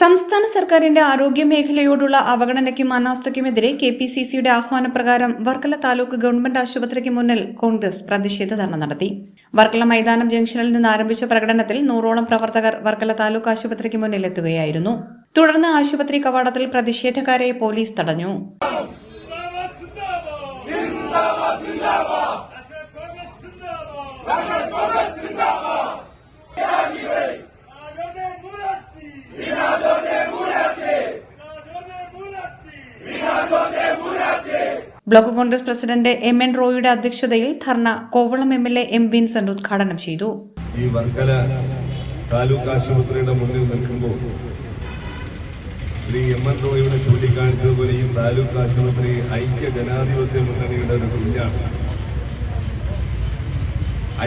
സംസ്ഥാന സർക്കാരിന്റെ ആരോഗ്യ മേഖലയോടുള്ള അവഗണനയ്ക്കും അനാസ്ഥയ്ക്കുമെതിരെ കെ പി സി സിയുടെ ആഹ്വാനപ്രകാരം വർക്കല താലൂക്ക് ഗവൺമെന്റ് ആശുപത്രിക്ക് മുന്നിൽ കോൺഗ്രസ് പ്രതിഷേധ ധർണ നടത്തി. വർക്കല മൈതാനം ജംഗ്ഷനിൽ നിന്ന് ആരംഭിച്ച പ്രകടനത്തിൽ നൂറോളം പ്രവർത്തകർ വർക്കല താലൂക്ക് ആശുപത്രിക്ക് മുന്നിൽ എത്തുകയായിരുന്നു. തുടർന്ന് ആശുപത്രി കവാടത്തിൽ പ്രതിഷേധക്കാരെ പോലീസ് തടഞ്ഞു. Block Congress president M N റോയിയുടെ അധ്യക്ഷതയിൽ dharna Kovalam M L A M Vincent ഉദ്ഘാടനം ചെയ്തു. ഈ വർക്കല താലൂക്ക് ആശുപത്രിയുടെ മുന്നിൽ നിൽക്കുമ്പോൾ ശ്രീ എം എൻ റോയിയുടെ ചൂണ്ടിക്കാണിച്ചതുപോലെ ഈ താലൂക്ക് ആശുപത്രി ഐക്യ ജനാധിപത്യ മുന്നണിയുടെ ഒരു കുഞ്ഞാണ്.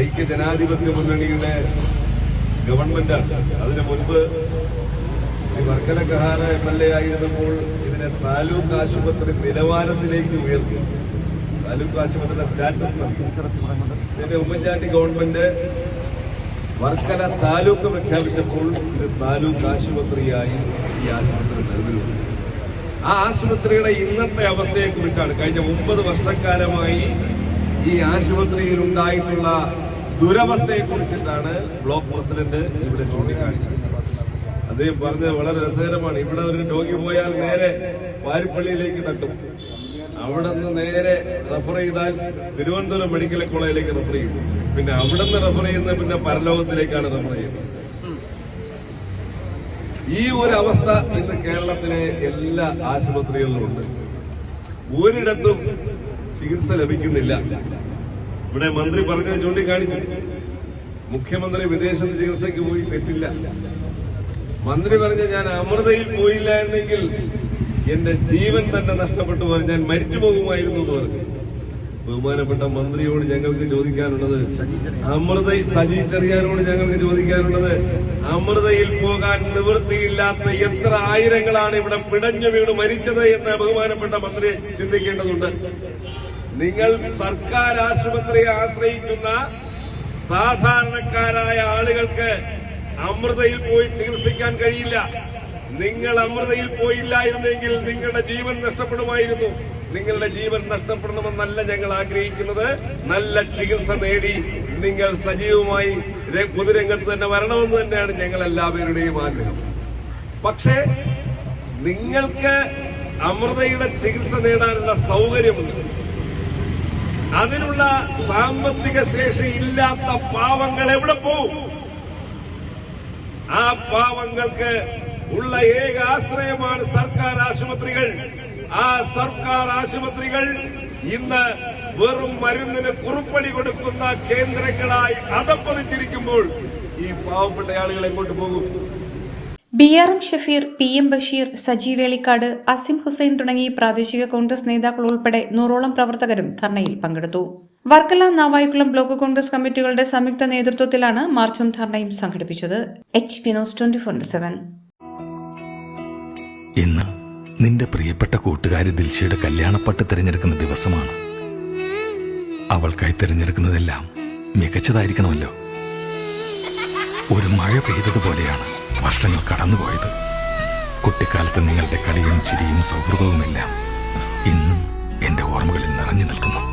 ഐക്യ ജനാധിപത്യ മുന്നണിയുടെ ഗവൺമെന്റാണ്. അതിനു മുൻപ് വർക്കല കഹാന എം എൽ എ ആയിരുന്നപ്പോൾ ഇതിനെ താലൂക്ക് ആശുപത്രി നിലവാരത്തിലേക്ക് ഉയർത്തി. താലൂക്ക് ആശുപത്രിയുടെ സ്റ്റാറ്റസ് ഇതിന്റെ ഉമ്മൻചാണ്ടി ഗവൺമെന്റ് വർക്കല താലൂക്ക് പ്രഖ്യാപിച്ചപ്പോൾ ഇത് താലൂക്ക് ആശുപത്രിയായി ഈ ആശുപത്രി നിലവിൽ ആ ആശുപത്രിയുടെ ഇന്നത്തെ അവസ്ഥയെ കുറിച്ചാണ് കഴിഞ്ഞ മുപ്പത് വർഷക്കാലമായി ഈ ആശുപത്രിയിൽ ഉണ്ടായിട്ടുള്ള ദുരവസ്ഥയെ കുറിച്ചിട്ടാണ് ബ്ലോക്ക് പ്രസിഡന്റ് ഇവിടെ ചൂണ്ടിക്കാണിച്ചത്. അദ്ദേഹം പറഞ്ഞത് വളരെ രസകരമാണ്. ഇവിടെ ഒരു രോഗി പോയാൽ നേരെ വാരിപ്പള്ളിയിലേക്ക് തട്ടും. അവിടെ നിന്ന് നേരെ റഫർ ചെയ്താൽ തിരുവനന്തപുരം മെഡിക്കൽ കോളേജിലേക്ക് റെഫർ ചെയ്യും. പിന്നെ അവിടെ നിന്ന് റെഫർ ചെയ്യുന്നത് പിന്നെ പരലോകത്തിലേക്കാണ് റെഫർ ചെയ്യുന്നത്. ഈ ഒരു അവസ്ഥ ഇന്ന് കേരളത്തിലെ എല്ലാ ആശുപത്രികളിലും ഉണ്ട്. ഒരിടത്തും ചികിത്സ ലഭിക്കുന്നില്ല. ഇവിടെ മന്ത്രി പറഞ്ഞത് ചൂണ്ടിക്കാണിച്ചു. മുഖ്യമന്ത്രി വിദേശത്ത് ചികിത്സയ്ക്ക് പോയി തെറ്റില്ല. മന്ത്രി പറഞ്ഞ ഞാൻ അമൃതയിൽ പോയില്ലായിരുന്നെങ്കിൽ എന്റെ ജീവൻ തന്നെ നഷ്ടപ്പെട്ടു പോയി ഞാൻ മരിച്ചു പോകുമായിരുന്നു എന്ന് പറഞ്ഞു. ബഹുമാനപ്പെട്ട മന്ത്രിയോട് ഞങ്ങൾക്ക് ചോദിക്കാനുള്ളത് അമൃത സജി ചെറിയാനോട് ഞങ്ങൾക്ക് ചോദിക്കാനുള്ളത് അമൃതയിൽ പോകാൻ നിവൃത്തിയില്ലാത്ത എത്ര ആയിരങ്ങളാണ് ഇവിടെ പിടഞ്ഞു വീണ് മരിച്ചത് എന്ന് ബഹുമാനപ്പെട്ട മന്ത്രി ചിന്തിക്കേണ്ടതുണ്ട്. നിങ്ങൾ സർക്കാർ ആശുപത്രിയെ ആശ്രയിക്കുന്ന സാധാരണക്കാരായ ആളുകൾക്ക് അമൃതയിൽ പോയി ചികിത്സിക്കാൻ കഴിയില്ല. നിങ്ങൾ അമൃതയിൽ പോയില്ലായിരുന്നെങ്കിൽ നിങ്ങളുടെ ജീവൻ നഷ്ടപ്പെടുമായിരുന്നു. നിങ്ങളുടെ ജീവൻ നഷ്ടപ്പെടണമെന്നല്ല ഞങ്ങൾ ആഗ്രഹിക്കുന്നത്. നല്ല ചികിത്സ നേടി നിങ്ങൾ സജീവമായി പൊതുരംഗത്ത് തന്നെ വരണമെന്ന് തന്നെയാണ് ഞങ്ങൾ എല്ലാവരുടെയും ആഗ്രഹം. പക്ഷേ നിങ്ങൾക്ക് അമൃതയുടെ ചികിത്സ നേടാനുള്ള സൗകര്യമുണ്ട്. അതിനുള്ള സാമ്പത്തിക ശേഷി ഇല്ലാത്ത പാവങ്ങൾ എവിടെ പോവും? ആ പാവങ്ങൾക്ക് ഉള്ള ഏക ആശ്രയമാണ് സർക്കാർ ആശുപത്രികൾ. ആ സർക്കാർ ആശുപത്രികൾ ഇന്ന് വെറും മരുന്നിന് കുറുപ്പടി കൊടുക്കുന്ന കേന്ദ്രങ്ങളായി അതപ്പതിച്ചിരിക്കുമ്പോൾ ഈ പാവപ്പെട്ട ആളുകൾ എങ്ങോട്ട് പോകും? B R M Shafeer P M Basheer Saji Velikkad Asim Hussain തുടങ്ങി പ്രാദേശിക കോൺഗ്രസ് നേതാക്കൾ ഉൾപ്പെടെ നൂറോളം പ്രവർത്തകരും ധർണയിൽ പങ്കെടുത്തു. വർക്കല നാവായിക്കുളം ബ്ലോക്ക് കോൺഗ്രസ് കമ്മിറ്റികളുടെ സംയുക്ത നേതൃത്വത്തിലാണ് മാർച്ചും ധർണയും സംഘടിപ്പിച്ചത്. H P news twenty four seven ഇന്ന് നിന്റെ പ്രിയപ്പെട്ട കൂട്ടുകാരി ദിൽഷയുടെ കല്യാണപ്പട്ട് തിരഞ്ഞെടുക്കുന്ന ദിവസമാണ്. അവൾക്കായി തിരഞ്ഞെടുക്കുന്നതെല്ലാം മികച്ചതായിരിക്കണമല്ലോ. ഒരു മഴ പെയ്തതുപോലെയാണ് വർഷങ്ങൾ കടന്നുപോയത്. കുട്ടിക്കാലത്ത് നിങ്ങളുടെ കളിയും ചിരിയും സൗഹൃദവുമെല്ലാം ഇന്നും എന്റെ ഓർമ്മകളിൽ നിറഞ്ഞു നിൽക്കുന്നു.